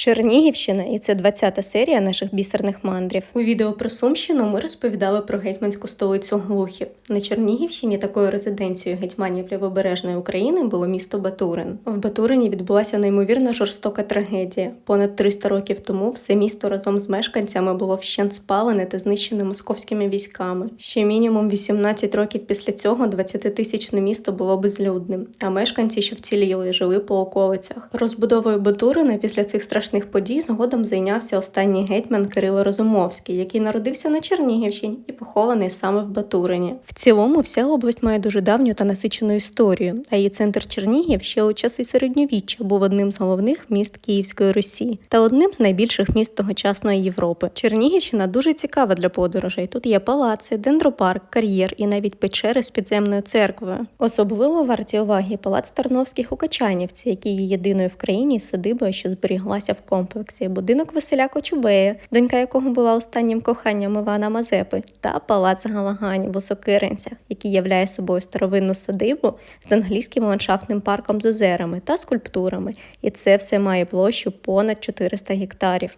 Чернігівщина, і це 20-та серія наших бісерних мандрів. У відео про Сумщину ми розповідали про гетьманську столицю Глухів. На Чернігівщині такою резиденцією гетьманів Лівобережної України було місто Батурин. В Батурині відбулася неймовірно жорстока трагедія. Понад 300 років тому все місто разом з мешканцями було вщент спалене та знищене московськими військами. Ще мінімум 18 років після цього 20-тисячне місто було безлюдним, а мешканці, що вціліли, жили по околицях. Розбудовою Батурина після цих страшних подій згодом зайнявся останній гетьман Кирило Розумовський, який народився на Чернігівщині і похований саме в Батурині. В цілому вся область має дуже давню та насичену історію, а її центр Чернігів ще у часи середньовіччя був одним з головних міст Київської Русі та одним з найбільших міст тогочасної Європи. Чернігівщина дуже цікава для подорожей. Тут є палаци, дендропарк, кар'єр і навіть печери з підземною церквою. Особливо варті уваги палац Тарновських у Качанівці, який є єдиною в країні садибою, що зберіглася в комплексі, будинок Василя Кочубея, донька якого була останнім коханням Івана Мазепи, та палац Галагань в Осокиринцях, який являє собою старовинну садибу з англійським ландшафтним парком з озерами та скульптурами. І це все має площу понад 400 гектарів.